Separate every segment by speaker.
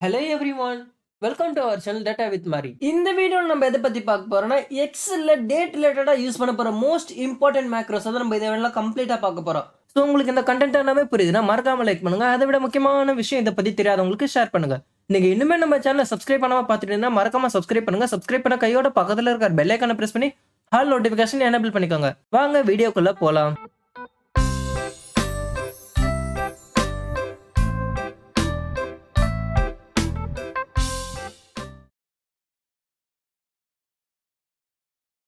Speaker 1: Hello everyone welcome to our channel data with Mari இந்த வீடியோவில் நம்ம எதை பற்றி பார்க்க போறோம்னா எக்ஸல்ல டேட் ரிலேட்டடாக யூஸ் பண்ண போகிற மோஸ்ட் இம்பார்ட்டன்ட் மேக்ரோஸ் தான் நம்ம இதை வேணாலும் கம்ப்ளீட்டாக பார்க்க போகிறோம் ஸோ உங்களுக்கு இந்த கண்டென்ட் எல்லாமே புரியுதுன்னா மறக்காம லைக் பண்ணுங்க. அதை விட முக்கியமான விஷயம் இதை பற்றி தெரியாதவங்களுக்கு ஷேர் பண்ணுங்க. நீங்க இன்னுமே நம்ம சேனலை சப்ஸ்கிரைப் பண்ணாமல் பார்த்துட்டீங்கன்னா மறக்காம சப்ஸ்கிரைப் பண்ணுங்க. சப்ஸ்கிரைப் பண்ண கையோட பக்கத்தில் இருக்கிற பெல்லைக்கான ப்ரெஸ் பண்ணி ஹால் நோட்டிஃபிகேஷன் எனேபிள் பண்ணிக்கோங்க. வாங்க வீடியோக்குள்ள போலாம்.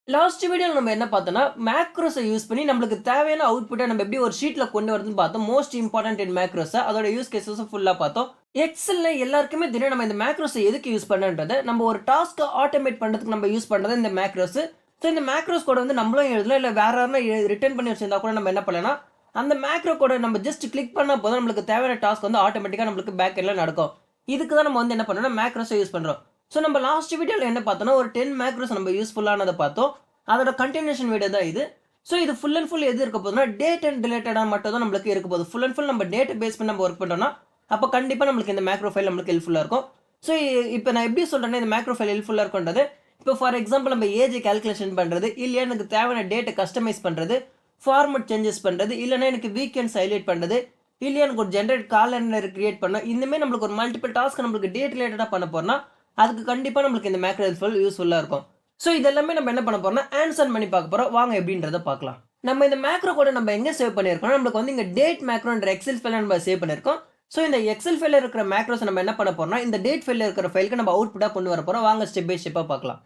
Speaker 1: லாஸ்ட் வீடியோவில் நம்ம என்ன பார்த்தோம்னா மேக்ரோஸை யூஸ் பண்ணி நம்மளுக்கு தேவையான அவுட்புட்டை நம்ம எப்படி ஒரு ஷீட்டில் கொண்டு வரதுன்னு பார்த்தோம். மோஸ்ட் இம்பார்ட்டன்ட் இன் மேக்ரோஸை அதோட யூஸ் கேசஸும் ஃபுல்லாக பார்த்தோம். எக்ஸல்ல எல்லாருக்குமே தெரியும் நம்ம இந்த மேக்ரோஸை எதுக்கு யூஸ் பண்ணுன்றதை நம்ம ஒரு டாஸ்க்கை ஆட்டோமேட் பண்ணுறதுக்கு நம்ம யூஸ் பண்ணுறது இந்த மேக்ரோஸ் ஸோ இந்த மேக்ரோஸ் கூட வந்து நம்மளும் எழுதலாம் இல்லை வேற யாருன்னா ரிட்டர்ன் பண்ணி வச்சிருந்தா கூட நம்ம என்ன பண்ணலாம் அந்த மேக்ரோ கூட நம்ம ஜஸ்ட் கிளிக் பண்ணால் போதும் நம்மளுக்கு தேவையான டாஸ்க் வந்து ஆட்டோமேட்டிக்காக நம்மளுக்கு பேக் எல்லாம் நடக்கும். இதுக்கு தான் நம்ம வந்து என்ன பண்ணோம்னா மேக்ரோஸை யூஸ் பண்ணுறோம் ஸோ நம்ம லாஸ்ட் வீடியோவில் என்ன பார்த்தோம்னா ஒரு டென் மேக்ரோஸ் நம்ம யூஸ்ஃபுல்லானதை பார்த்தோம். அதோட கண்டினியூஷன் வீடியோ தான் இது. ஸோ இது ஃபுல் அண்ட் ஃபுல் எது இருக்க போதுன்னா டேட் அண்ட் ரிலேட்டடாக மட்டும் தான் நம்மளுக்கு இருக்க போகுது. ஃபுல் அண்ட் ஃபுல் நம்ம டேட்டை பேஸ் பண்ணி நம்ம ஒர்க் பண்ணோம்னா அப்போ கண்டிப்பாக நம்மளுக்கு இந்த மேக்ரோ ஃபைல் நம்மளுக்கு ஹெல்ப்ஃபுல்லாக இருக்கும். ஸோ இப்போ நான் எப்படி சொல்கிறேன்னா இந்த மேக்ரோ ஃபைல் ஹெல்ப்ஃபுல்லாக இருக்குன்றது இப்போ ஃபார் எக்ஸாம்பிள் நம்ம ஏஜ் கால்குலேஷன் பண்ணுறது இல்லை எனக்கு தேவையான டேட்டை கஸ்டமைஸ் பண்ணுறது ஃபார்மட் சேஞ்சஸ் பண்ணுறது இல்லைன்னா எனக்கு வீக்கெண்ட்ஸ் ஹைலைட் பண்ணுறது இல்லையா எனக்கு ஒரு ஜென்ரேட் காலண்டர் கிரியேட் பண்ண இந்தமாரி நம்மளுக்கு ஒரு மல்டிபிள் டாஸ்க் நம்மளுக்கு டேட் ரிலேட்டடாக பண்ண போகிறோம்னா அதுக்கு கண்டிப்பாக நம்மளுக்கு இந்த மேக்ரோ ஹெல்ப்ஃபுல் யூஸ்ஃபுல்லாக இருக்கும். ஸோ இதெல்லாமே நம்ம என்ன பண்ண போகிறோம்னா ஆன்சர் பண்ணி பார்க்க போகிறோம் வாங்க எப்படின்றத பார்க்கலாம். நம்ம இந்த மேக்ரோ கூட நம்ம எங்கே சேவ் பண்ணியிருக்கோம் நம்மளுக்கு வந்து இங்கே டேட் மேக்ரோன்ற எக்ஸல் ஃபைல நம்ம சேவ் பண்ணியிருக்கோம். ஸோ இந்த எக்ஸல் ஃபைல இருக்கிற மேக்ரோஸ் நம்ம என்ன பண்ண போறோம்னா இந்த டேட் ஃபைல இருக்கிற ஃபைலுக்கு நம்ம அவுட்புட்டாக கொண்டு வர போகிறோம் வாங்க ஸ்டெப் பை ஸ்டெப்பாக பார்க்கலாம்.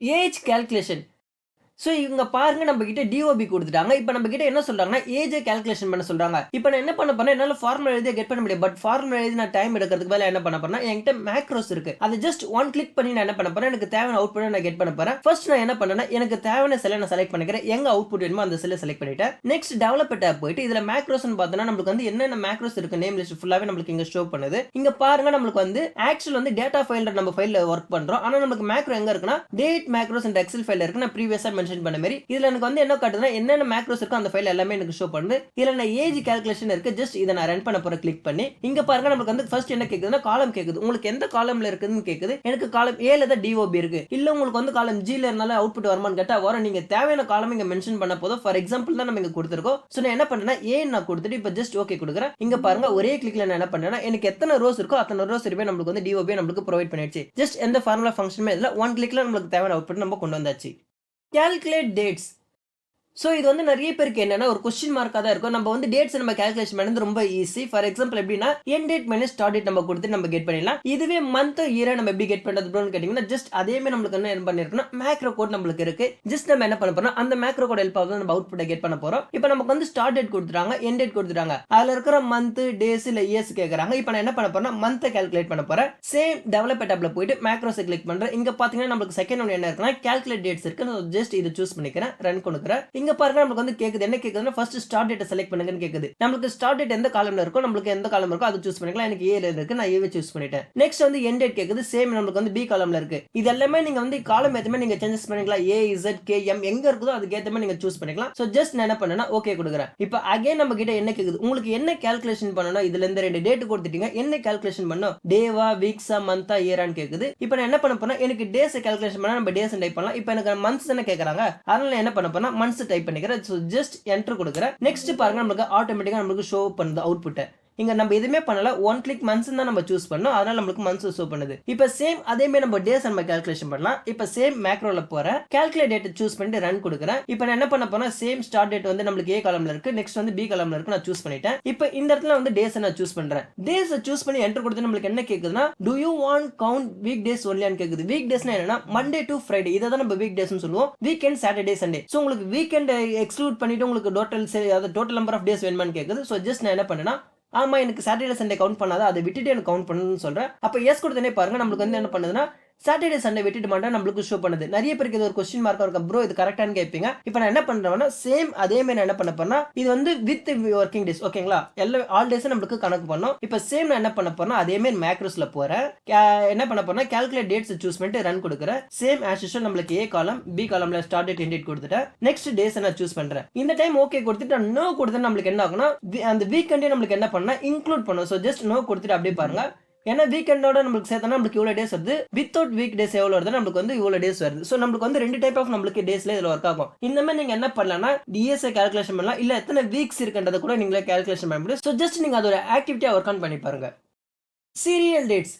Speaker 1: ஏஜ் கால்குலேஷன் ஸோ இவங்க பாருங்க நம்ம கிட்ட டிஓபி கொடுத்துட்டாங்க. இப்போ நம்ம கிட்ட என்ன சொல்றாங்கன்னா ஏஜை கால்குலேஷன் பண்ண சொல்றாங்க. இப்போ நான் என்ன பண்ண போறேன் என்னால் ஃபார்முலா எழுதி கெட் பண்ண முடியும் பட் ஃபார்முலா எழுதி நான் டைம் எடுக்கிறதுக்கு மேலே என்ன பண்ண போறேன் என்கிட்ட மேக்ரோஸ் இருக்கு. அது ஜஸ்ட் ஒன் கிளிக் பண்ணி நான் என்ன பண்ண போறேன்? எனக்கு தேவையான அவுட்புட் நான் கெட் பண்ண போறேன். ஃபர்ஸ்ட் நான் என்ன பண்ணேன்னா எனக்கு தேவையான செல்லை நான் செலக்ட் பண்ணிக்கிறேன். எங்க அவுட்புட் வேணுமோ அந்த செல்லை செலக்ட் பண்ணிட்டேன். நெக்ஸ்ட் டெவலப்பர் டேப் போயிட்டு இதுல மேக்ரோஸ் பார்த்தோன்னா நம்மளுக்கு வந்து என்னென்ன மேக்ரோஸ் இருக்கு நேம் லிஸ்ட் ஃபுல்லாவே நம்மளுக்கு இங்க ஷோ பண்ணுது. இங்க பாருங்க நம்மளுக்கு வந்து ஆக்சுவல் வந்து டேட்டா ஃபைல் நம்ம ஃபைல்ல ஒர்க் பண்றோம். ஆனா நமக்கு மேக்ரோ எங்க இருக்குன்னா date macros and excel file இருக்கு. நான் ப்ரீவியஸா மென்ஷன் பண்ண மாதிரி. இதுல எனக்கு வந்து என்ன காட்டுதுன்னா என்னென்ன மேக்ரோஸ் இருக்கோ அந்த ஃபைல் எல்லாமே எனக்கு ஷோ பண்ணுது. இதுல நான் ஏஜ் கால்குலேஷன் இருக்கு. ஜஸ்ட் இதை நான் ரன் பண்ண போற கிளிக் பண்ணி. இங்க பாருங்க நமக்கு வந்து ஃபர்ஸ்ட் என்ன கேக்குதுன்னா காலம் கேக்குது. உங்களுக்கு எந்த காலம்ல இருக்குதுன்னு கேக்குது. எனக்கு காலம் ஏல தான் டிஓபி இருக்கு. இல்ல உங்களுக்கு வந்து காலம் ஜில இருந்தாலும் அவுட்புட் வருமான்னு கேட்டா வரும். நீங்க தேவையான காலம் இங்க மென்ஷன் பண்ண போதும். ஃபார் எக்ஸாம்பிள் தான் நம்ம இங்க கொடுத்துருக்கோம். ஸோ நான் என்ன பண்ணேன்னா ஏன் நான் கொடுத்துட்டு இப்போ ஜஸ்ட் ஓகே கொடுக்குறேன். இங்க பாருங்க ஒரே கிளிக்ல நான் என்ன பண்ணேன்னா எனக்கு எத்தனை ரோஸ் இருக்கோ அத்தனை ரோஸ் இருப்பே நம்மளுக்கு வந்து டிஓபி நம்மளுக்கு ப்ரொவைட் பண்ணிடுச்சு ஜஸ்ட் எந்த ஃபார்முலா ஃபங்க்ஷனுமே இல்லை ஒன் கிளிக்ல நம்மளுக்கு தேவையான அவுட்புட் நம்ம கொண்டு வந்தாச்சு. கால்குலேட் டேட்ஸ் ஸோ இது வந்து நிறைய பேருக்கு என்னன்னா ஒரு கொஸ்டின் மார்க்காக தான் இருக்கும். நம்ம வந்து டேட்ஸ் நம்ம கேல்குலேஷன் பண்ணது ரொம்ப ஈஸி ஃபார் எக்ஸாம்பிள் எப்படின்னா end date minus start date நம்ம கொடுத்து நம்ம கெட் பண்ணிடலாம். இதுவே மந்த் இயரை நம்ம எப்படி கெட் பண்ணுறது அப்படின்னு கேட்டிங்கன்னா ஜஸ்ட் மாதிரி நம்மளுக்கு என்ன பண்ணிருக்கோம்னா மேக்ரோ கோட் நம்மளுக்கு இருக்கு. ஜஸ்ட் நம்ம என்ன பண்ண போறோம் அந்த மேக்ரோ கோட் ஹெல்ப் ஆகுது நம்ம அவுட்புட்டை கெட் பண்ண போறோம். இப்போ நமக்கு வந்து ஸ்டார்ட் டேட் கொடுத்துறாங்க என் டேட் கொடுத்துறாங்க அதில் இருக்கிற மந்த் டேஸ் இல்லை இயர்ஸ் கேட்குறாங்க இப்போ நான் என்ன பண்ண போறேன் மந்த்தை கால்குலேட் பண்ண போறேன். சேம் டெவலப் டேப்ல போயிட்டு மேக்ரோஸை கிளிக் பண்ணுறேன் இங்கே பார்த்தீங்கன்னா நம்மளுக்கு செகண்ட் ஒன்று என்ன இருக்குன்னா கால்குலேட் டேட்ஸ் இருக்கு. ஜஸ்ட் இதை சூஸ் பண்ணிக்கிறேன் ரன் கொடுக்குறேன். இங்க பாருங்க நமக்கு வந்து கேக்குது. என்ன கேக்குதுன்னா ஃபர்ஸ்ட் ஸ்டார்ட் டேட்டை செலக்ட் பண்ணுங்கன்னு கேக்குது. நம்மளுக்கு ஸ்டார்ட் டேட் எந்த காலம்ல இருக்கோ நம்மளுக்கு எந்த காலம் இருக்கோ அதை சூஸ் பண்ணிக்கலாம். எனக்கு ஏல இருக்கு நான் ஏவே சூஸ் பண்ணிட்டேன். நெக்ஸ்ட் வந்து என் டேட் கேக்குது. சேம் நம்மளுக்கு வந்து பி காலம்ல இருக்கு. இது எல்லாமே நீங்க வந்து காலம் ஏத்தமே நீங்க சேஞ்சஸ் பண்ணிக்கலாம். ஏ இசட் கே எம் எங்க இருக்குதோ அதுக்கு ஏத்த மாதிரி நீங்க சூஸ் பண்ணிக்கலாம். சோ ஜஸ்ட் நான் என்ன பண்ணேன்னா ஓகே கொடுக்குறேன். இப்போ அகைன் நம்ம கிட்ட என்ன கேக்குது? உங்களுக்கு என்ன கால்குலேஷன் பண்ணணும்? இதுல இருந்து ரெண்டு டேட் கொடுத்துட்டீங்க. என்ன கால்குலேஷன் பண்ணும் டேவா வீக்ஸா மந்தா இயரான்னு கேக்குது. இப்போ நான் என்ன பண்ண போறேன் எனக்கு டேஸ் கால்குலேஷன் பண்ணா நம்ம டேஸ் டைப் பண்ணலாம். இப்போ எனக்கு மந்த்ஸ் தானே கேக்குறாங்க? அதனால என்ன பண்ண போறேன் மந்த்ஸ் டைப் பண்ணிக்கிறேன். ஸோ ஜஸ்ட் என்டர் கொடுக்குறேன். நெக்ஸ்ட் பாருங்க நம்மளுக்கு ஆட்டோமேட்டிக்கா நம்மளுக்கு ஷோ பண்ணுது அவுட்புட்டை இங்க நம்ம எதுவுமே பண்ணல. ஒன் கிளிக் மந்த்ஸ் தான் நம்ம சூஸ் பண்ணோம். அதனால நம்மளுக்கு மந்த்ஸ் ஷோ பண்ணுது. இப்போ சேம் அதே மாதிரி நம்ம டேஸ் நம்ம கால்குலேஷன் பண்ணலாம். இப்போ சேம் மேக்ரோல போற கால்குலேட் டேட் சூஸ் பண்ணிட்டு ரன் கொடுக்குறேன். இப்போ நான் என்ன பண்ண போறேன்? சேம் ஸ்டார்ட் டேட் வந்து நம்மளுக்கு ஏ காலம்ல இருக்கு. நெக்ஸ்ட் வந்து பி காலம்ல இருக்கு. நான் சூஸ் பண்ணிட்டேன். இப்போ இந்த இடத்துல வந்து டேஸ் நான் சூஸ் பண்றேன். டேஸ் சூஸ் பண்ணி என்டர் கொடுத்து நம்மளுக்கு என்ன கேக்குதுன்னா do you want count week days ஒன்லியான்னு கேக்குது. வீக் டேஸ்னா என்னன்னா மண்டே டு ஃப்ரைடே இதை தான் நம்ம வீக் டேஸ்னு சொல்லுவோம். வீக்கெண்ட் சாட்டர்டே சண்டே ஸோ உங்களுக்கு வீக்கெண்ட் எக்ஸ்க்ளூட் பண்ணிட்டு உங்களுக்கு டோட்டல் அதாவது டோட்டல் நம்பர் ஆஃப் டேஸ் வேணுமான்னு கேக்குது. ஸோ ஜஸ்ட் நான் என்ன பண்ணேன்னா ஆமாம் எனக்கு சாட்டர்டே சண்டே கவுண்ட் பண்ணாத அதை விட்டுட்டு எனக்கு கவுண்ட் பண்ணணும்னு சொல்கிறேன் அப்போ எஸ் கொடுத்தனே பாருங்கள் நம்மளுக்கு வந்து என்ன பண்ணுதுன்னா சாட்டர்டே சண்டே விட்டுட்டு மட்டும் நம்மளுக்கு ஷோ பண்ணுது. நிறைய பேருக்கு இது ஒரு கொஸ்டின் மார்க்காக இருக்கும். ப்ரோ இது கரெக்டானு கேட்பீங்க. இப்போ நான் என்ன பண்ணுறேன்னா சேம் அதே மாதிரி நான் என்ன பண்ண போறேன்னா இது வந்து வித் ஒர்க்கிங் டேஸ் ஓகேங்களா எல்லா ஆல் டேஸும் நம்மளுக்கு கணக்கு பண்ணோம். இப்போ சேம் நான் என்ன பண்ண போறேன்னா அதே மாதிரி மேக்ரோஸ்ல போறேன். என்ன பண்ண போறேன்னா கால்குலேட் டேட்ஸ் சூஸ் பண்ணிட்டு ரன் கொடுக்குறேன். சேம் ஆஸ் யூஷுவல் நம்மளுக்கு ஏ காலம் பி காலம்ல ஸ்டார்ட் டேட் டேட் கொடுத்துட்டேன். நெக்ஸ்ட் டேஸ் நான் சூஸ் பண்றேன். இந்த டைம் ஓகே கொடுத்துட்டு நோ கொடுத்தா நம்மளுக்கு என்ன ஆகும்னா அந்த வீக்கெண்டே நம்மளுக்கு என்ன பண்ணா இன்க்ளூட் பண்ணும். ஸோ ஜஸ்ட் நோ கொடுத்துட்டு அப்படியே பாருங்க. ஏன்னா வீக்கெண்டோட நம்மளுக்கு சேர்த்தா நம்மளுக்கு இவ்வளோ டேஸ் வருது. வித்தவுட் வீக் டேஸ் எவ்வளோ வருது நம்மளுக்கு வந்து இவ்வளோ டேஸ் வருது. ஸோ நம்மளுக்கு வந்து ரெண்டு டைப் ஆஃப் நம்மளுக்கு டேஸ்ல இதில் ஒர்க் ஆகும். இந்த மாதிரி நீங்கள் என்ன பண்ணலாம்னா டிஎஸ்ஐ கால்குலேஷன் பண்ணலாம். இல்லை எத்தனை வீக்ஸ் இருக்குன்றதை கூட நீங்களே கால்குலேஷன் பண்ண முடியும். ஸோ ஜஸ்ட் நீங்கள் அதோட ஆக்டிவிட்டியாக ஒர்க் ஆன் பண்ணி பாருங்க. சீரியல் டேட்ஸ்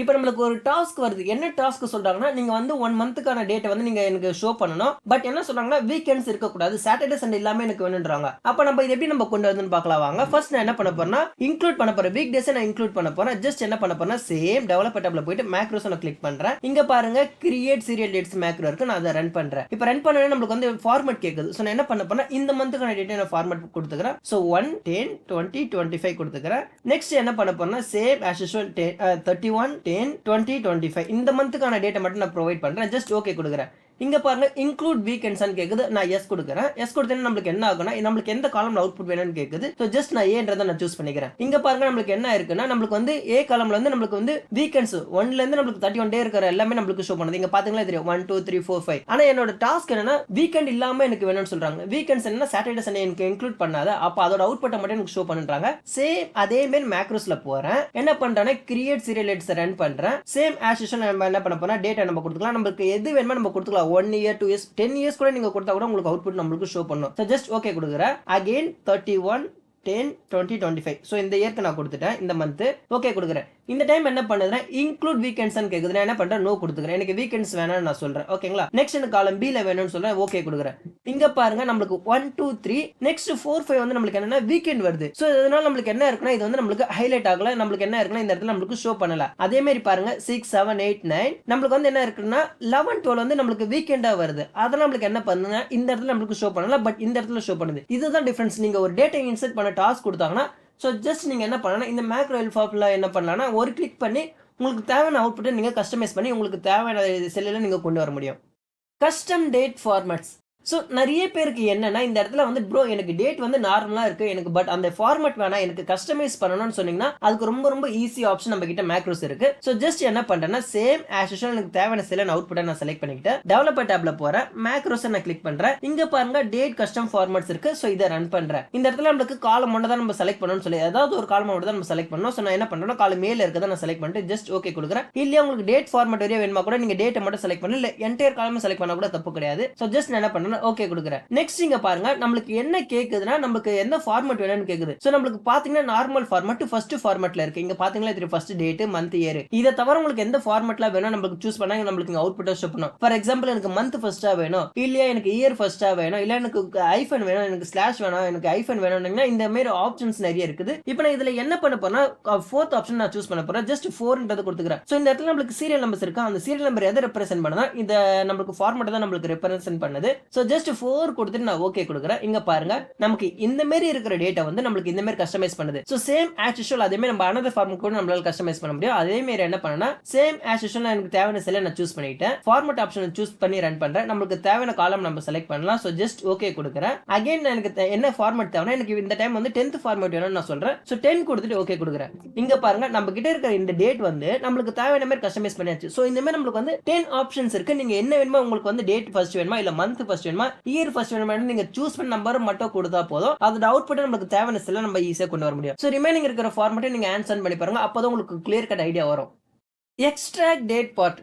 Speaker 1: இப்போ நம்மளுக்கு ஒரு டாஸ்க் வருது. என்ன டாஸ்க் சொல்றாங்கன்னா நீங்க வந்து ஒன் மந்த்துக்கான டேட்டை வந்து நீங்க எனக்கு ஷோ பண்ணணும். பட் என்ன சொல்றாங்கன்னா வீக்கெண்ட்ஸ் இருக்கக்கூடாது. சாட்டர்டே சண்டே எல்லாமே எனக்கு வேணுன்றாங்க அப்ப நம்ம இது எப்படி நம்ம கொண்டு வந்து பார்க்கலாம் வாங்க. ஃபர்ஸ்ட் நான் என்ன பண்ண போறேன்னா இன்க்ளூட் பண்ண போறேன். வீக் டேஸ் நான் இன்க்ளூட் பண்ண போறேன். ஜஸ்ட் என்ன பண்ண போறேன் சேம் டெவலப்பர் டேப்ல போயிட்டு மேக்ரோஸ் நான் கிளிக் பண்றேன். இங்க பாருங்க கிரியேட் சீரியல் டேட்ஸ் மேக்ரோ இருக்கு. நான் அதை ரன் பண்றேன். இப்போ ரன் பண்ண நம்மளுக்கு வந்து ஃபார்மட் கேக்குது. ஸோ நான் என்ன பண்ண போறேன் இந்த மந்த்துக்கான டேட்டை நான் ஃபார்மட் கொடுத்துக்கிறேன். So one ten twenty twenty five கொடுத்துக்கிறேன். நெக்ஸ்ட் என்ன பண்ண போறேன்னா same as usual thirty one ten twenty twenty five இந்த மந்த்துக்கான டேட்டை மட்டும் நான் ப்ரொவைட் பண்றேன். ஜஸ்ட் ஓகே கொடுக்குறேன். இங்கே பாருங்க இன்க்ளூட் வீக்கெண்ட்ஸ்னு கேட்குது நான் எஸ் கொடுக்குறேன். எஸ் கொடுத்தேன்னா நம்மளுக்கு என்ன ஆகும்னா நம்மளுக்கு எந்த காலம்ல அவுட்புட் வேணும்னு கேட்குது ஸோ ஜஸ்ட் நான் ஏன்றதை நான் சூஸ் பண்ணிக்கிறேன். இங்கே பாருங்க நம்மளுக்கு என்ன இருக்குன்னா நம்மளுக்கு வந்து ஏ காலம்ல வந்து நம்மளுக்கு வந்து வீக்கெண்ட்ஸ் ஒன்லேருந்து நம்மளுக்கு தேர்ட்டி ஒன் டே இருக்கிற எல்லாமே நம்மளுக்கு ஷோ பண்ணுது. இங்கே பாத்தீங்களா தெரியும். One two three four five ஆனால் என்னோட டாஸ்க் என்னன்னா வீக்கெண்ட் இல்லாமல் எனக்கு வேணும்னு சொல்றாங்க. வீக்கெண்ட்ஸ் என்ன சாட்டர்டே சண்டே எனக்கு இன்க்ளூட் பண்ணாத. அப்போ அதோட அவுட்புட்டை மட்டும் எனக்கு ஷோ பண்ணுறாங்க சேம் அதே மாதிரி மேக்ரோஸில் போகிறேன் என்ன பண்றேன்னா கிரியேட் சீரியல் ரன் பண்ணுறேன் சேம் ஆஸ் நம்ம என்ன பண்ண போனால் டேட்டா நம்ம கொடுத்துக்கலாம். நம்மளுக்கு எது வேணுமோ நம்ம கொடுத்துக்கலாம். One year two years ten years கூட நீங்க கொடுத்தா கூட உங்களுக்கு அவுட்புட் நம்மளுக்கு ஷோ பண்ணும். ஸோ ஜஸ்ட் ஓகே கொடுக்குறேன். Again thirty one ten twenty twenty five so இந்த இயர்க்கு நான் கொடுத்துட்டேன். இந்த மந்த் ஓகே கொடுக்குறேன். இந்த டைம் என்ன பண்ணுதுன்னா இன்க்ளூட் வீக்கெண்ட்ஸ் கேக்குது. நான் என்ன பண்றேன்? நோ கொடுத்துக்கிறேன். எனக்கு வீக்கெண்ட்ஸ் வேணாம்னு நான் சொல்றேன். ஓகேங்களா நெக்ஸ்ட் எனக்கு காலம் பில வேணும்னு சொல்றேன். ஓகே கொடுக்குறேன். இங்க பாருங்க நம்மளுக்கு one two three next four five வந்து நம்மளுக்கு என்னன்னா வீக்கெண்ட் வருது. ஸோ இதனால நம்மளுக்கு என்ன இருக்குன்னா இது வந்து நம்மளுக்கு ஹைலைட் ஆகல. நம்மளுக்கு என்ன இருக்குன்னா இந்த இடத்துல நம்மளுக்கு ஷோ பண்ணல. அதே மாதிரி பாருங்க சிக்ஸ் செவன் எயிட் நைன் நம்மளுக்கு வந்து என்ன இருக்குன்னா லெவன் டுவெல் வந்து நம்மளுக்கு வீக்கெண்டா வருது. அதெல்லாம் நம்மளுக்கு என்ன பண்ணுங்க இந்த இடத்துல நம்மளுக்கு ஷோ பண்ணல பட் இந்த இடத்துல ஷோ பண்ணுது. இதுதான் டிஃபரன்ஸ் நீங்க ஒரு டேட்டா இன்செர்ட் பண்ண டாஸ்க் கொடுத்தாங்கன்னா ஸோ ஜஸ்ட் நீங்கள் என்ன பண்ணலாம் இந்த மேக்ரோ எல்ஃபாப்பில் என்ன பண்ணலாம்னா ஒரு கிளிக் பண்ணி உங்களுக்கு தேவையான அவுட்புட்டை நீங்கள் கஸ்டமைஸ் பண்ணி உங்களுக்கு தேவையான செல்லில் நீங்கள் கொண்டு வர முடியும். கஸ்டம் டேட் ஃபார்மேட்ஸ் ஸோ நிறைய பேருக்கு என்னன்னா இந்த இடத்துல வந்து ப்ரோ எனக்கு டேட் வந்து நார்மலாக இருக்கு. எனக்கு பட் அந்த ஃபார்மெட் வேணாம் எனக்கு கஸ்டமைஸ் பண்ணணும்னு சொன்னீங்கன்னா அதுக்கு ரொம்ப ரொம்ப ஈஸி ஆப்ஷன் நம்ம கிட்ட மேக்ரோஸ் இருக்கு. ஸோ ஜஸ்ட் என்ன பண்ணுறேன்னா சேம் ஆஸ் யூஷுவல் எனக்கு தேவையான சில அவுட்புட்டை நான் செலக்ட் பண்ணிக்கிட்டேன் டெவலப்பர் டேப்ல போறேன். மேக்ரோஸை நான் கிளிக் பண்றேன். இங்க பாருங்க டேட் கஸ்டம் ஃபார்மெட்ஸ் இருக்கு. ஸோ இதை ரன் பண்றேன். இந்த இடத்துல நம்மளுக்கு காலம் மட்டும் தான் நம்ம செலக்ட் பண்ணணும்னு சொல்லி ஏதாவது ஒரு காலம் மட்டும் தான் நம்ம செலக்ட் பண்ணணும். ஸோ நான் என்ன பண்ணுறேன்னா காலம் மேல இருக்கதை நான் செலக்ட் பண்ணிட்டு ஜஸ்ட் ஓகே கொடுக்குறேன். இல்லையா உங்களுக்கு டேட் ஃபார்மெட் வரையா வேணுமா கூட நீங்க டேட்டை மட்டும் செலக்ட் பண்ணல இல்லை என்டையர் காலமும் செலக்ட் பண்ண கூட தப்பு கிடையாது. ஸோ ஜஸ்ட் நான் என்ன பண்றேன் ஓகே கொடுக்குறேன். நெக்ஸ்ட் இங்க பாருங்க நம்மளுக்கு என்ன கேக்குதுன்னா நமக்கு என்ன ஃபார்மெட் வேணும்னு கேக்குது. ஸோ நம்மளுக்கு பாத்தீங்கன்னா நார்மல் ஃபார்மெட் ஃபர்ஸ்ட் ஃபார்மெட்ல இருக்கு. இங்க பாத்தீங்களா இது ஃபர்ஸ்ட் டேட் மந்த் இயர் இதை தவிர உங்களுக்கு எந்த ஃபார்மெட்லாம் வேணும் நம்மளுக்கு சூஸ் பண்ணா நம்மளுக்கு இங்க அவுட்புட்டா ஷோ பண்ணும். ஃபார் எக்ஸாம்பிள் எனக்கு மந்த் ஃபர்ஸ்டா வேணும். இல்லையா எனக்கு இயர் ஃபர்ஸ்டா வேணும். இல்ல எனக்கு ஐஃபன் வேணும் எனக்கு ஸ்லாஷ் வேணும் எனக்கு ஐஃபன் வேணும்னா இந்த மாதிரி ஆப்ஷன்ஸ் நிறைய இருக்குது. இப்போ நான் இதுல என்ன பண்ண போறேன்னா ஃபோர்த் ஆப்ஷன் நான் சூஸ் பண்ண போறேன். ஜஸ்ட் ஃபோர்ன்றது கொடுத்துக்கிறேன். ஸோ இந்த இடத்துல நம்மளுக்கு சீரியல் நம்பர்ஸ் இருக்கு? அந்த சீரியல் நம்பர் எதை ரெப்ரசென்ட் பண்ணுதா இந்த நம்மளுக்கு ஃபார்மேட் தான் நம்மளுக்கு ரெப்ரசென்ட் பண்ணுது. ஸோ ஸோ ஜஸ்ட் ஃபோர் கொடுத்துட்டு நான் ஓகே கொடுக்குறேன். இங்க பாருங்க நமக்கு இந்த மாதிரி இருக்கிற டேட்டா வந்து நம்மளுக்கு இந்த மாதிரி கஸ்டமைஸ் பண்ணுது. ஸோ சேம் ஆஸ் யூஷுவல் அதே மாதிரி நம்ம அனதர் ஃபார்ம் கூட நம்மளால கஸ்டமைஸ் பண்ண முடியும். அதே மாதிரி என்ன பண்ணனா சேம் ஆஸ் யூஷுவல் எனக்கு தேவையான செல்லை நான் சூஸ் பண்ணிட்டேன். ஃபார்மேட் ஆப்ஷன் சூஸ் பண்ணி ரன் பண்றேன். நம்மளுக்கு தேவையான காலம் நம்ம செலக்ட் பண்ணலாம். ஸோ ஜஸ்ட் ஓகே கொடுக்குறேன். அகைன் எனக்கு என்ன ஃபார்மேட் தேவைன்னா எனக்கு இந்த டைம் வந்து டென்த் ஃபார்மேட் வேணும்னு நான் சொல்றேன். ஸோ டென் கொடுத்துட்டு ஓகே கொடுக்குறேன். இங்க பாருங்க நம்ம கிட்ட இருக்கிற இந்த டேட் வந்து நம்மளுக்கு தேவையான மாதிரி கஸ்டமைஸ் பண்ணியாச்சு. ஸோ இந்த மாதிரி நம்மளுக்கு வந்து டென் ஆப்ஷன்ஸ் இருக்கு. நீங்க என்ன வேணுமோ உங்களுக்கு வந்து டேட் ஃபர்ஸ்ட் வேணுமா இல்ல மந்த் ஃபர்ஸ்ட் வேணுமா? இயர் ஃபர்ஸ்ட் வேணுமா? நீங்க சூஸ் பண்ண நம்பர் மட்டும் கொடுத்தா போதும். அதோட அவுட்புட் நமக்கு தேவையான செல்ல நம்ம ஈஸியா கொண்டு வர முடியும். ஸோ ரிமைனிங் இருக்கிற ஃபார்மேட்டை நீங்க ஆன்சர் பண்ணி பாருங்க. அப்பதான் உங்களுக்கு கிளியர் கட் ஐடியா வரும். எக்ஸ்ட்ராக்ட் டேட் பார்ட்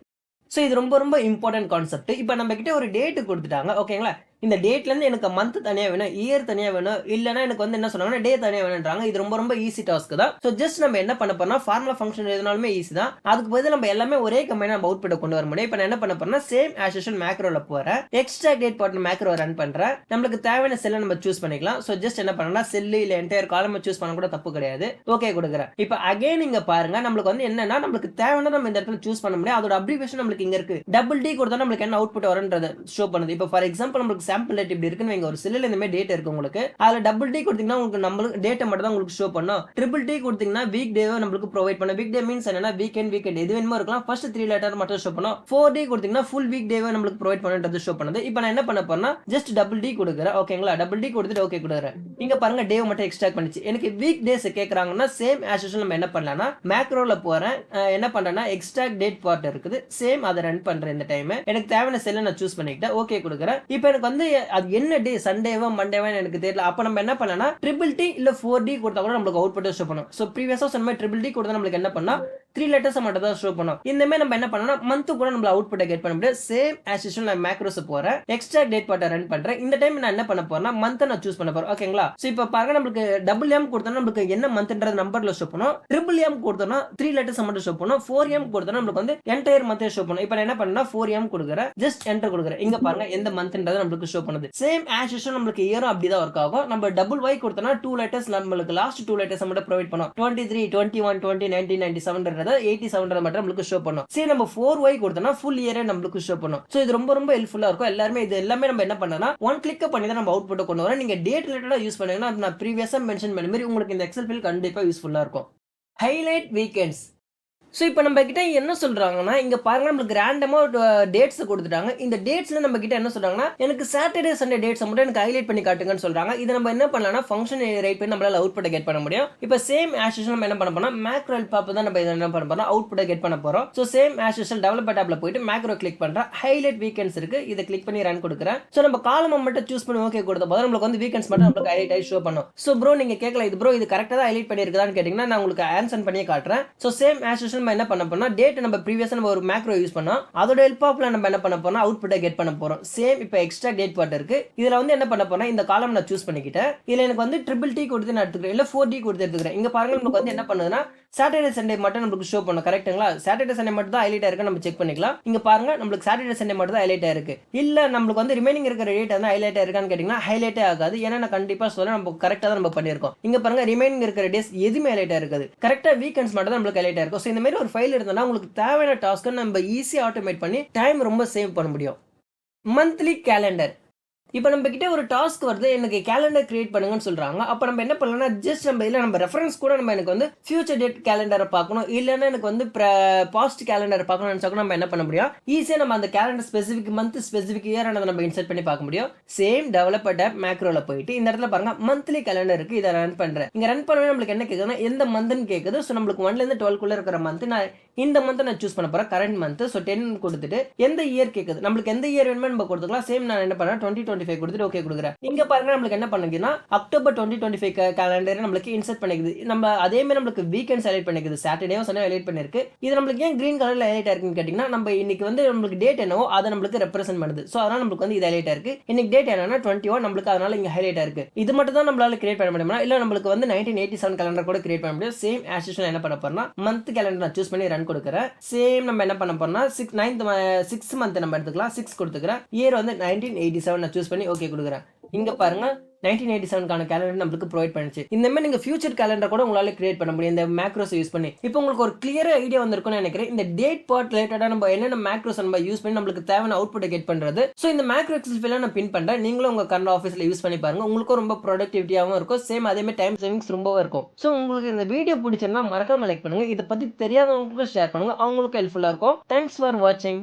Speaker 1: ஸோ இது ரொம்ப ரொம்ப இம்பார்ட்டன்ட் கான்செப்ட் இப்போ நம்ம கிட்ட ஒரு டேட்டு கொடுத்துட்டாங்க. ஓகேங்களா இந்த டேட்லேருந்து எனக்கு மந்த் தனியாக வேணும் இயர் தனியாக வேணும் இல்லைன்னா எனக்கு வந்து என்ன சொன்னாங்கன்னா டே தனியாக வேணும்ன்றாங்க. இது ரொம்ப ரொம்ப ஈஸி டாஸ்க் தான். ஸோ ஜஸ்ட் நம்ம என்ன பண்ண போறோம்னா ஃபார்முலா ஃபங்க்ஷன் எதுனாலுமே ஈஸி தான். அதுக்கு பதில் நம்ம எல்லாமே ஒரே கம்பெனி நம்ம அவுட்புட் கொண்டு வர முடியும். இப்போ நான் என்ன பண்ண போறேன்னா சேம் ஆஷன் மேக்ரோல போகிறேன் எக்ஸ்ட்ரா டேட் போட்டு மேக்ரோ ரன் பண்ணுறேன் நம்மளுக்கு தேவையான செல்லை நம்ம சூஸ் பண்ணிக்கலாம். ஸோ ஜஸ்ட் என்ன பண்ணனா செல்லு இல்லை என்டையர் காலம் சூஸ் பண்ண கூட தப்பு கிடையாது. ஓகே கொடுக்குறேன். இப்போ அகைன் இங்கே பாருங்க நம்மளுக்கு வந்து என்னன்னா நம்மளுக்கு தேவையான நம்ம இந்த இடத்துல சூஸ் பண்ண முடியும். அதோட அப்ரிவேஷன் நம்மளுக்கு இங்கே இருக்கு. டபுள் டி கொடுத்தா நம்மளுக்கு என்ன அவுட் புட் வரும்ன்றது ஷோ பண்ணுது. இப்போ ஃபார் எக்ஸாம்பிள் நம்மளுக்கு சாம்பிள் டேட் இப்படி இருக்குன்னு வைங்க. ஒரு செல்லில் இந்த மாதிரி டேட் இருக்கு உங்களுக்கு. அதில் டபுள் டி கொடுத்தீங்கன்னா உங்களுக்கு நம்மளுக்கு டேட்டை மட்டும் தான் உங்களுக்கு ஷோ பண்ணும். ட்ரிபிள் டி கொடுத்தீங்கன்னா வீக் டேவை நம்மளுக்கு ப்ரொவைட் பண்ண வீக் டே மீன்ஸ் என்னன்னா வீக்கெண்ட் வீக்கெண்ட் எது வேணுமோ இருக்கலாம். ஃபர்ஸ்ட் த்ரீ லெட்டர் மட்டும் ஷோ பண்ணும். ஃபோர் டி கொடுத்தீங்கன்னா ஃபுல் வீக் டேவை நம்மளுக்கு ப்ரொவைட் பண்ணுறது ஷோ பண்ணுது. இப்போ நான் என்ன பண்ண போறேன்னா ஜஸ்ட் டபுள் டி கொடுக்குறேன். ஓகேங்களா டபுள் டி கொடுத்துட்டு ஓகே கொடுக்குறேன். இங்க பாருங்க டே மட்டும் எக்ஸ்ட்ராக்ட் பண்ணிச்சு. எனக்கு வீக் டேஸ் கேட்குறாங்கன்னா சேம் ஆஸ் நம்ம என்ன பண்ணலாம்னா மேக்ரோல போறேன். என்ன பண்றேன்னா எக்ஸ்ட்ராக்ட் டேட் பார்ட் இருக்குது. சேம் அதை ரன் பண்றேன் இந்த டைம் எனக்கு தேவையான செல்லை நான் சூஸ் பண்ணிக்கிட்டேன். ஓகே கொடுக்குறேன். இப்போ எனக்கு வந்து அது என்ன டே சண்டேவா மண்டேவா எனக்கு தெரியல. அப்ப நம்ம என்ன பண்ணனா ட்ரிபிள் டி இல்ல ஃபோர் டி கொடுத்தா கூட நம்மளுக்கு அவுட் புட் ஷோ பண்ணும். ஸோ ப்ரீவியஸா சொன்ன மாதிரி ட்ரிபிள் டி கொடுத்தா நம்மளுக்கு என்ன பண்ணா த்ரீ லெட்டர்ஸை மட்டும் தான் ஷோ பண்ணும். இந்த மாதிரி நம்ம என்ன பண்ணோம்னா மந்த் கூட நம்மள அவுட்புட்டை கெட் பண்ண முடியாது. சேம் ஆஸ் யூஷுவல் நான் மேக்ரோஸ் போறேன். எக்ஸ்ட்ரா டேட் பாட்டை ரன் பண்றேன். இந்த டைம் நான் என்ன பண்ண போறேன்னா மந்த் நான் சூஸ் பண்ண போறேன். ஓகேங்களா சோ இப்போ பாருங்க நம்மளுக்கு டபுள் எம் கொடுத்தா நம்மளுக்கு என்ன மந்த்ன்றது நம்பர்ல ஷோ பண்ணும். ட்ரிபிள் எம் கொடுத்தோம்னா த்ரீ லெட்டர்ஸ் மட்டும் ஷோ பண்ணும். ஃபோர் எம் கொடுத்தோம்னா நம்மளுக்கு வந்து என்டையர் மந்த் ஷோ பண்ணும். இப்போ என்ன பண்ணா ஃபோர் எம் கொடுக்குறேன். ஜஸ்ட் என்டர் கொடுக்குறேன். இங்க பாருங்க எந்த மந்த்ன்றது நம்மளுக்கு ஷோ பண்ணுது. சேம் ஆஸ் யூஷுவல் நம்மளுக்கு இயரும் அப்படிதான் ஒர்க் ஆகும். நம்ம டபுள் ஒய் கொடுத்தோம்னா டூ லெட்டர்ஸ் நம்மளுக்கு லாஸ்ட் டூ லெட்டர்ஸ் மட்டும் ப்ரொவைட் பண்ணும். Twenty three twenty one twenty nineteen ninety செவன்ன்றத eighty seven மட்டும் நம்மளுக்கு ஷோ பண்ணும். சரி நம்ம ஃபோர் ஒய் கொடுத்தோம்னா ஃபுல் இயரே நம்மளுக்கு ஷோ பண்ணும். ஸோ இது ரொம்ப ரொம்ப ஹெல்ப்ஃபுல்லா இருக்கும். எல்லாருமே இது எல்லாமே நம்ம என்ன பண்ணனா ஒன் கிளிக் பண்ணி தான் நம்ம அவுட் புட்டை கொண்டு வரோம். நீங்க டேட் ரிலேட்டடாக யூஸ் பண்ணீங்கன்னா நான் ப்ரீவியஸாக மென்ஷன் பண்ண மாதிரி உங்களுக்கு இந்த எக்ஸல் ஃபீல் கண்டிப்பாக யூஸ்ஃபுல்லாக இருக்கும். ஹைலைட் வீக்கெண்ட்ஸ் ஸோ இப்போ நம்ம கிட்ட என்ன சொல்றாங்கன்னா இங்க பாருங்க நம்மளுக்கு ரேண்டமா டேட்ஸ் கொடுத்துட்டாங்க. இந்த டேட்ஸ்ல நம்ம கிட்ட என்ன சொல்றாங்கன்னா எனக்கு சாட்டர்டே சண்டே டேட்ஸ் மட்டும் எனக்கு ஹைலைட் பண்ணி காட்டுங்கன்னு சொல்றாங்க. இதை நம்ம என்ன பண்ணலாம்னா ஃபங்க்ஷன் ரைட் பண்ணி நம்மளால அவுட் புட்டை கெட் பண்ண முடியும். இப்போ சேம் ஆஸ் நம்ம என்ன பண்ண போறோம்? மேக்ரோ ஹெல்ப் தான் நம்ம என்ன பண்ண போறோம்? அவுட் புட்டை கெட் பண்ண போறோம். So same as usual developer டேப்ல போயிட்டு மேக்ரோ கிளிக் பண்றேன் ஹைலைட் வீக்கெண்ட்ஸ் இருக்கு. இதை கிளிக் பண்ணி ரன் கொடுக்குறேன். ஸோ நம்ம காலம் மட்டும் சூஸ் பண்ணி ஓகே கொடுத்த போது நம்மளுக்கு வந்து வீக்கெண்ட்ஸ் மட்டும் நம்மளுக்கு ஹைலைட் ஆகி ஷோ பண்ணும். ஸோ ப்ரோ நீங்க கேட்கல இது ப்ரோ இது கரெக்டாக தான் ஹைலைட் பண்ணியிருக்குதான்னு கேட்டீங்கன்னா நான் உங்களுக்கு ஆன்சர் பண்ணியே காட்டுறேன். ஸோ சேம் ஆஸ் யூஷுவல் நம்ம என்ன பண்ண போறோம்னா டேட் நம்ம ப்ரீவியஸாக நம்ம ஒரு மேக்ரோ யூஸ் பண்ணோம் அதோட ஹெல்ப் ஆஃப்ல நம்ம என்ன பண்ண போனால் அவுட்புட்டை கெட் பண்ண போறோம். சேம் இப்போ எக்ஸ்ட்ரா டேட் பாட்டு இருக்கு. இதுல வந்து என்ன பண்ண போறேன் இந்த காலம் நான் சூஸ் பண்ணிக்கிட்டேன். இதுல எனக்கு வந்து ட்ரிபிள் டி கொடுத்து நான் எடுத்துக்கிறேன். இல்ல ஃபோர் டி கொடுத்து எடுத்துக்கிறேன். இங்க பாருங்க நமக்கு வந்து என்ன பண்ணுதுன்னா சாட்டர்டே சண்டே மட்டும் நம்மளுக்கு ஷோ பண்ணும். கரெக்ட்டுங்களா சாட்டர்டே சண்டே மட்டும் தான் ஹைலைட் ஆயிருக்கு நம்ம செக் பண்ணிக்கலாம். இங்க பாருங்க நம்மளுக்கு சாட்டர்டே சண்டே மட்டும் தான் ஹைலைட் இருக்கு. இல்ல நம்மளுக்கு வந்து ரிமைனிங் இருக்கிற டேட் வந்து ஹைலைட் இருக்கான்னு கேட்டீங்கன்னா ஹைலைட்டே ஆகாது. ஏன்னா நான் கண்டிப்பா சொல்ல நம்ம கரெக்டா தான் நம்ம பண்ணியிருக்கோம். இங்க பாருங்க ரிமைனிங் இருக்கிற டேஸ் எதுவுமே ஹைலைட் ஆயிருக்காது கரெக்டா வீக்கெண்ட்ஸ் மட்டும் தான் நம்மளுக்கு ஹைலைட் இருக்கும். ஸோ இந்த மாதிரி ஒரு ஃபைல் இருந்தோம்னா உங்களுக்கு தேவையான டாஸ்க்கை நம்ம ஈஸியாக ஆட்டோமேட் பண்ணி டைம் ரொம்ப சேவ் பண்ண முடியும். மந்த்லி கேலண்டர் இப்போ நம்ம கிட்ட ஒரு டாஸ்க் வருது எனக்கு கேலண்டர் கிரியேட் பண்ணுங்கன்னு சொல்றாங்க. அப்போ நம்ம என்ன பண்ணலாம்னா ஜஸ்ட் நம்ம இதில் நம்ம ரெஃபரன்ஸ் கூட நம்ம எனக்கு வந்து ஃபியூச்சர் டேட் கேலண்டரை பார்க்கணும். இல்லைன்னா எனக்கு வந்து பாஸ்ட் கேலண்டர் பார்க்கணும்னு நினச்சா கூட நம்ம என்ன பண்ண முடியும்? ஈஸியாக நம்ம அந்த calendar specific month specific year நம்ம இன்சர்ட் பண்ணி பார்க்க முடியும். சேம் டெவலப்பட் ஆப் மேக்ரோல போயிட்டு இந்த இடத்துல பாருங்க மந்த்லி கேலண்டர் இருக்கு. இதை ரன் பண்றேன். இங்க ரன் பண்ணவே நம்மளுக்கு என்ன கேட்குதுன்னா எந்த மந்த்னு கேட்குது ஸோ நம்மளுக்கு ஒன்லேருந்து டுவெல்க்குள்ள இருக்கிற மந்த் நான் இந்த மந்த் நான் சூஸ் பண்ண போகிறேன் கரண்ட் மந்த் ஸோ டென் கொடுத்துட்டு எந்த இயர் கேட்குது நம்மளுக்கு எந்த இயர் வேணுமோ நம்ம கொடுத்துக்கலாம். சேம் நான் என்ன பண்ணுறேன் டுவெண்ட்டி டுவெண்ட்டி ஃபைவ் கொடுத்துட்டு ஓகே கொடுக்குறேன். இங்கே பாருங்க நம்மளுக்கு என்ன பண்ணுங்கன்னா October twenty twenty five calendar நம்மளுக்கு இன்சர்ட் பண்ணிக்குது. நம்ம அதே மாதிரி நம்மளுக்கு வீக்கெண்ட் செலக்ட் பண்ணிக்குது. சாட்டர்டேவும் சண்டே ஹைலைட் பண்ணிருக்கு இது நம்மளுக்கு ஏன் கிரீன் கலரில் ஹைலைட் இருக்குன்னு கேட்டிங்கன்னா நம்ம இன்னைக்கு வந்து நம்மளுக்கு டேட் என்னவோ அதை நம்மளுக்கு ரெப்ரசென்ட் பண்ணுது. ஸோ அதனால் நம்மளுக்கு வந்து இது ஹைலைட் இருக்கு. இன்னைக்கு டேட் என்னன்னா டுவெண்ட்டி ஒன் நம்மளுக்கு அதனால இங்கே ஹைலைட் இருக்கு. இது மட்டும் தான் நம்மளால கிரியேட் பண்ண முடியுமா? இல்லை நம்மளுக்கு வந்து நைன்டீன் எயிட்டி செவன் கேலண்டர் கூட கிரியேட் பண்ண முடியும். சேம் ஆஸ் என்ன பண்ண போறோம்னா மந்த் கேலண்டர் நான் சூஸ் பண்ணி ரன் கொடுக்குறேன். சேம் நம்ம என்ன பண்ண போறோம்னா சிக்ஸ் நைன்த் சிக்ஸ் மந்த் நம்ம எடுத்துக்கலாம். சிக்ஸ் கொடுத்துக்கிறேன். இயர் வந்து நைன்டீன் எயிட்டி செவன் நான் சூஸ் பண்ணி ஓகே கொடுக்குறேன். இங்க பாருங்க நைன்டீன் எயிட்டி செவனுக்கான கேலண்டர் நம்மளுக்கு ப்ரொவைட் பண்ணுச்சு. இந்த மாதிரி நீங்கள் ஃபியூச்சர் கேலண்டர் கூட உங்களால் கிரியேட் பண்ண முடியும். இந்த மேக்ரோஸ் யூஸ் பண்ணி. இப்போ உங்களுக்கு ஒரு கிளியர் ஐடியா வந்திருக்கும்னு நினைக்கிறேன். இந்த டேட் பார்ட் ரிலேட்டடாக நம்ம என்னென்ன மேக்ரோஸ் நம்ம யூஸ் பண்ணி நம்மளுக்கு தேவையான அவுட்புட்டை கெட் பண்ணுறது ஸோ இந்த மேக்ரோ எக்ஸல் நான் பின் பண்ணுறேன் நீங்களும் உங்கள் கரண்ட் ஆஃபீஸில் யூஸ் பண்ணி பாருங்க. உங்களுக்கும் ரொம்ப ப்ரொடக்டிவிட்டியாகவும் இருக்கும். சேம் அதே மாதிரி டைம் சேவிங்ஸ் ரொம்பவும் இருக்கும். ஸோ உங்களுக்கு இந்த வீடியோ பிடிச்சிருந்தா மறக்காம லைக் பண்ணுங்கள் இதை பற்றி தெரியாதவங்களுக்கும் ஷேர் பண்ணுங்கள் அவங்களுக்கும் ஹெல்ப்ஃபுல்லாக இருக்கும். தேங்க்ஸ் ஃபார் வாட்சிங்